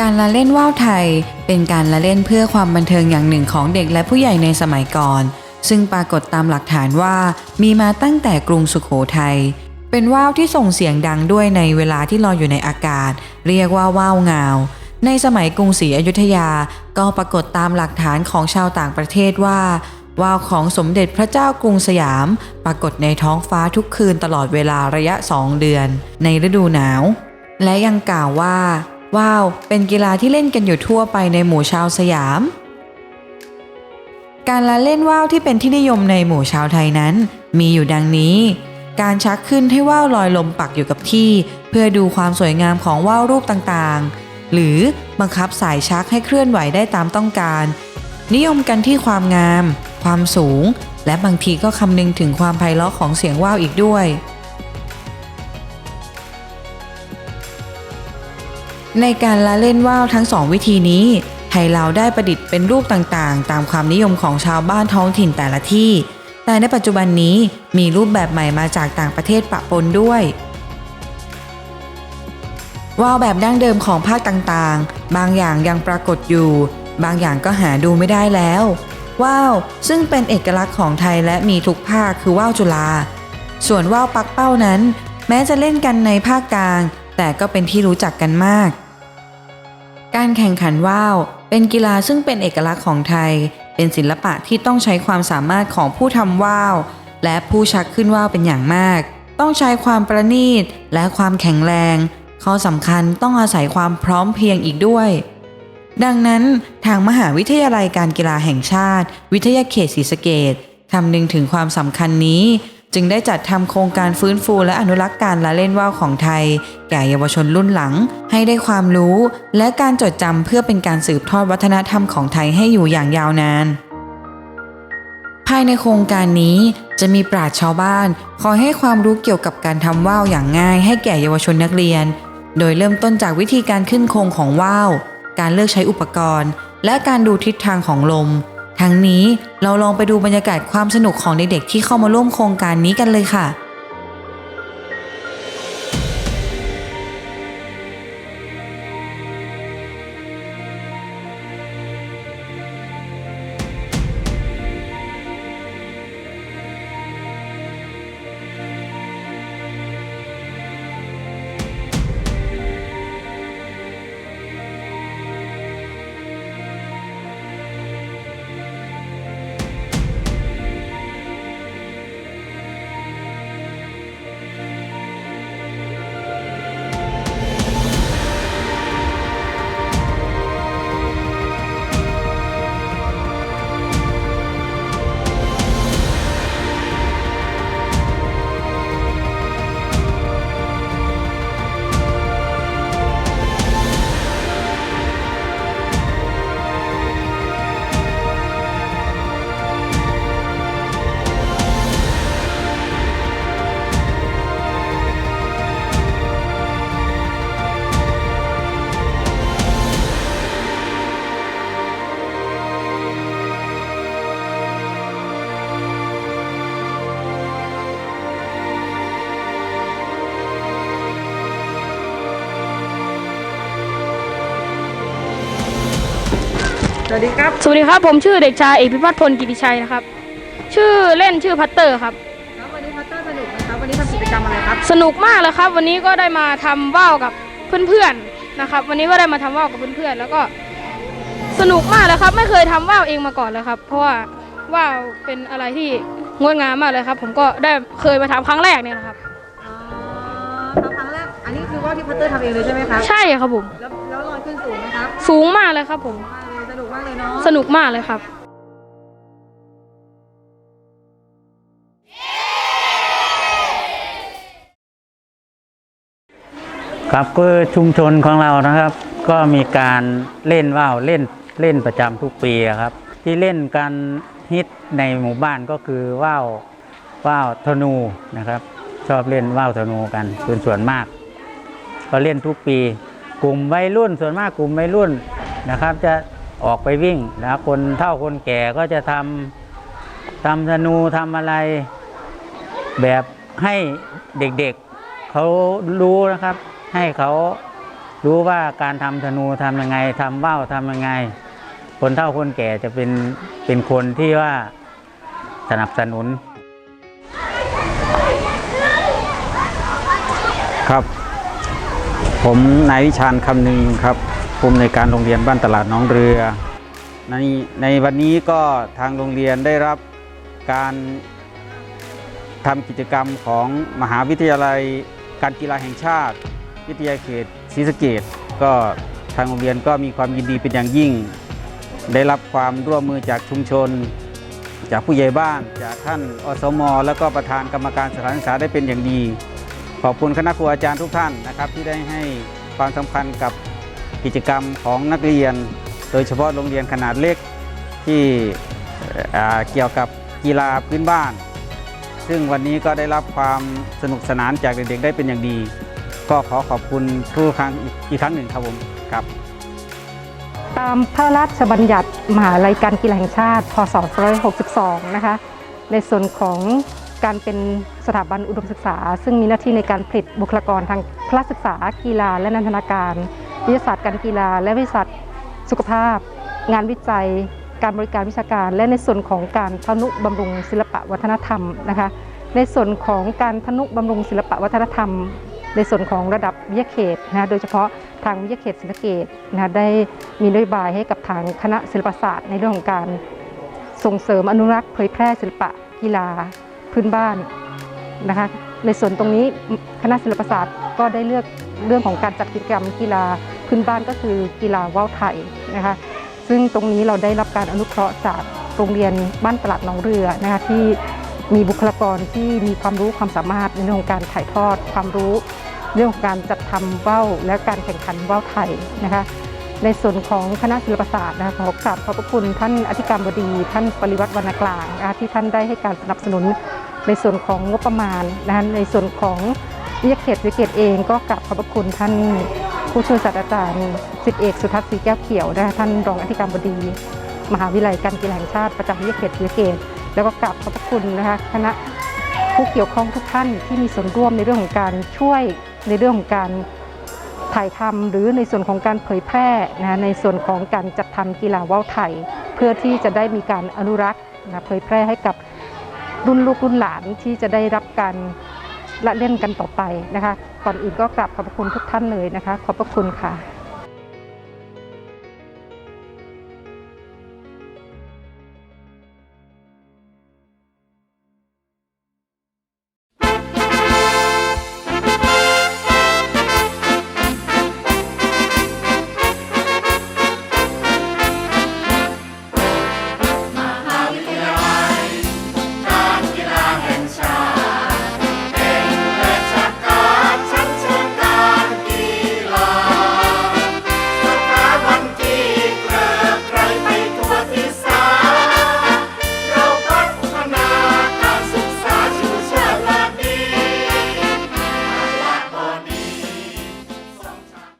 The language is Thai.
การละเล่นว่าวไทย เป็นการละเล่นเพื่อความบันเทิงอย่างหนึ่งของเด็กและผู้ใหญ่ในสมัยก่อน ซึ่งปรากฏตามหลักฐานว่ามีมาตั้งแต่กรุงสุขโขทัยเป็นว่าวที่ส่งเสียงดังด้วยในเวลาที่ลอยอยู่ในอากาศ เรียกว่าว่าวงาว ในสมัยกรุงศรีอยุธยาก็ปรากฏตามหลักฐานของชาวต่างประเทศว่าว่าวของสมเด็จพระเจ้ากรุงสยาม ปรากฏในท้องฟ้าทุกคืนตลอดเวลาระยะ2เดือน ในฤดูหนาว และยังกล่าวว่า ว่าวเป็นกีฬาที่เล่นกันอยู่ทั่วไปในหมู่ชาวสยาม การละเล่นว่าวที่เป็นที่นิยมในหมู่ชาวไทยนั้น มีอยู่ดังนี้ การชักขึ้นให้ว่าวลอยลมปักอยู่กับที่ เพื่อดูความสวยงามของว่าวรูปต่างๆ หรือบังคับสายชักให้เคลื่อนไหวได้ตามต้องการ นิยมกันที่ความงาม ความสูง และบางทีก็คำนึงถึงความไพเราะของเสียงว่าวอีกด้วย ในการละเล่นว่าวทั้งสองวิธีนี้ไทยเราได้ประดิษฐ์เป็นรูปต่างๆ ตามความนิยมของชาวบ้านท้องถิ่นแต่ละที่ แต่ในปัจจุบันนี้มีรูปแบบใหม่มาจากต่างประเทศปะปนด้วยว่าวแบบดั้งเดิมของภาคต่างๆ บางอย่างยังปรากฏอยู่ บางอย่างก็หาดูไม่ได้แล้วว่าวซึ่งเป็นเอกลักษณ์ของไทยและมีทุกภาคคือว่าวจุฬาส่วนว่าวปักเป้านั้น แม้จะเล่นกันในภาคกลาง แต่ก็เป็นที่รู้จักกันมาก การแข่งขันว่าวเป็นกีฬาซึ่งเป็นเอกลักษณ์ของไทย เป็นศิลปะที่ต้องใช้ความสามารถของผู้ทำว่าว และผู้ชักขึ้นว่าวเป็นอย่างมาก ต้องใช้ความประณีตและความแข็งแรงข้อสำคัญต้องอาศัยความพร้อมเพียงอีกด้วย ดังนั้นทางมหาวิทยาลัยการกีฬาแห่งชาติ วิทยาเขตศรีสะเกดคำนึงถึงความสำคัญนี้ จึงได้จัดทำโครงการฟื้นฟูและอนุรักษ์การละเล่นว่าวของไทย แก่เยาวชนรุ่นหลัง ให้ได้ความรู้ และการจดจำเพื่อเป็นการสืบทอดวัฒนธรรมของไทยให้อยู่อย่างยาวนาน ภายในโครงการนี้จะมีปราชชาวบ้าน คอยให้ความรู้เกี่ยวกับการทำว่าวอย่างง่าย ให้แก่เยาวชนนักเรียน โดยเริ่มต้นจากวิธีการขึ้นโครงของว่าวการเลือกใช้อุปกรณ์ และการดูทิศทางของลม ทั้งนี้เราลองไปดูบรรยากาศความสนุกของเด็กๆที่เข้ามาร่วมโครงการนี้กันเลยค่ะ สวัสดีครับ สวัสดีครับ ผมชื่อเด็กชายเอกพิพัฒน์พลกิติชัยนะครับ ชื่อเล่นชื่อพัตเตอร์ครับแล้ววันนี้พัตเตอร์สนุกไหมครับ วันนี้ทำกิจกรรมอะไรครับ สนุกมากเลยครับ วันนี้ก็ได้มาทำว่าวกับเพื่อนๆนะครับ วันนี้ก็ได้มาทำว่าวกับเพื่อนๆแล้วก็ สนุกมากเลยครับ ไม่เคยทำว่าวเองมาก่อนเลยครับ เพราะว่าว่าวเป็นอะไรที่งดงามมากเลยครับ ผมก็ได้เคยมาทำครั้งแรกเนี่ยนะครับ อ๋อทำครั้งแรก อันนี้คือว่าที่พัตเตอร์ทำเองเลยใช่ไหมครับ ใช่ครับผม แล้วแล้วลอยขึ้นสูงไหมครับสูงมากเลยครับผม มากเลยสนุก มากเลยเนาะสนุกมากเลยครับ ครับก็ชุมชนของเรานะครับ ก็มีการเล่นว่าวเล่นเล่นประจำทุกปีอะครับ ที่เล่นกันฮิตในหมู่บ้านก็คือว่าวว่าวธนูนะครับ ชอบเล่นว่าวธนูกันเป็นส่วนมาก ก็เล่นทุกปี กลุ่มวัยรุ่นส่วนมากกลุ่มวัยรุ่นนะครับ จะ ออกไปวิ่งนะคนเฒ่าคนแก่ก็จะทำทำธนูทำอะไร แบบให้เด็กๆเขารู้นะครับ ให้เขารู้ว่าการทำธนูทำยังไงทำว่าวทำยังไง คนเฒ่าคนแก่จะเป็นเป็นคนที่ว่าสนับสนุน ครับ ผมนายวิชาญคำหนึ่งครับ ภูมิในการโรงเรียนบ้านตลาดน้องเรือ ในในวันนี้ก็ทางโรงเรียนได้รับการทำกิจกรรมของมหาวิทยาลัยการกีฬาแห่งชาติ วิทยาเขตศรีสะเกดก็ทางโรงเรียนก็มีความยินดีเป็นอย่างยิ่ง ได้รับความร่วมมือจากชุมชน จากผู้ใหญ่บ้าน จากท่านอสม แล้วก็ประธานกรรมการสถานศึกษาได้เป็นอย่างดี ขอบคุณคณะครูอาจารย์ทุกท่านนะครับ ที่ได้ให้ความสำคัญกับ กิจกรรมของนักเรียน โดยเฉพาะโรงเรียนขนาดเล็กที่เกี่ยวกับกีฬาพื้นบ้าน ซึ่งวันนี้ก็ได้รับความสนุกสนานจากเด็กๆได้เป็นอย่างดี ก็ขอขอบคุณทุกครั้งอีกครั้งหนึ่งครับผมครับตามพระราชบัญญัติมหาลัยการกีฬาแห่งชาติ พศ 2562 นะคะ ในส่วนของการเป็นสถาบันอุดมศึกษา ซึ่งมีหน้าที่ในการผลิตบุคลากรทางพละศึกษากีฬาและนันทนาการ วิทยาศาสตร์การกีฬา และวิทยาศาสตร์สุขภาพ งานวิจัย การบริการวิชาการ และในส่วนของการทนุบำรุงศิลปะวัฒนธรรมนะคะ ในส่วนของการทนุบำรุงศิลปะวัฒนธรรม ในส่วนของระดับวิทยาเขตนะโดยเฉพาะทางวิทยาเขตศรีสะเกดนะได้มีนโยบายให้กับทางคณะศิลปศาสตร์ ในเรื่องของการส่งเสริมอนุรักษ์เผยแพร่ศิลปะกีฬาพื้นบ้านนะคะในส่วนตรงนี้คณะศิลปศาสตร์ก็ได้เลือกเรื่องของการจัดกิจกรรมกีฬา พื้นบ้านก็คือกีฬาว่าวไทยนะคะซึ่งตรงนี้เราได้รับการอนุเคราะห์จากโรงเรียนบ้านตลาดหนองเรือนะคะที่มีบุคลากรที่มีความรู้ความสามารถในเรื่องของการถ่ายทอดความรู้ เรื่องของการจัดทำว่าวและการแข่งขันว่าวไทยนะคะในส่วนของคณะศิลปศาสตร์นะคะขอกราบขอบพระคุณท่านอธิการบดี ท่านปริวัติวรรณกลางนะคะที่ท่านได้ให้การสนับสนุนในส่วนของงบประมาณนะคะในส่วนของวิทยาเขตวิเขตเองก็กราบขอบพระคุณท่าน ผู้ช่วยศาสตราจารย์สิทธิเอกสุทัศน์ศรีแก้วเขียวนะคะท่านรองอธิการบดี มหาวิทยาลัยการกีฬาแห่งชาติประจำวิทยาเขตศรีสะเกษแล้วก็กราบขอบพระคุณนะคะคณะผู้เกี่ยวข้องทุกท่านที่มีส่วนร่วมในเรื่องของการช่วยในเรื่องของการถ่ายทำหรือในส่วนของการเผยแพร่นะในส่วนของการจัดทำกีฬาว่าวไทย เพื่อที่จะได้มีการอนุรักษ์นะเผยแพร่ให้กับรุ่นลูกรุ่นหลานที่จะได้รับการ ละเล่นกันต่อไปนะคะ ก่อนอื่นก็กราบขอบพระคุณทุกท่านเลยนะคะ ขอบพระคุณค่ะ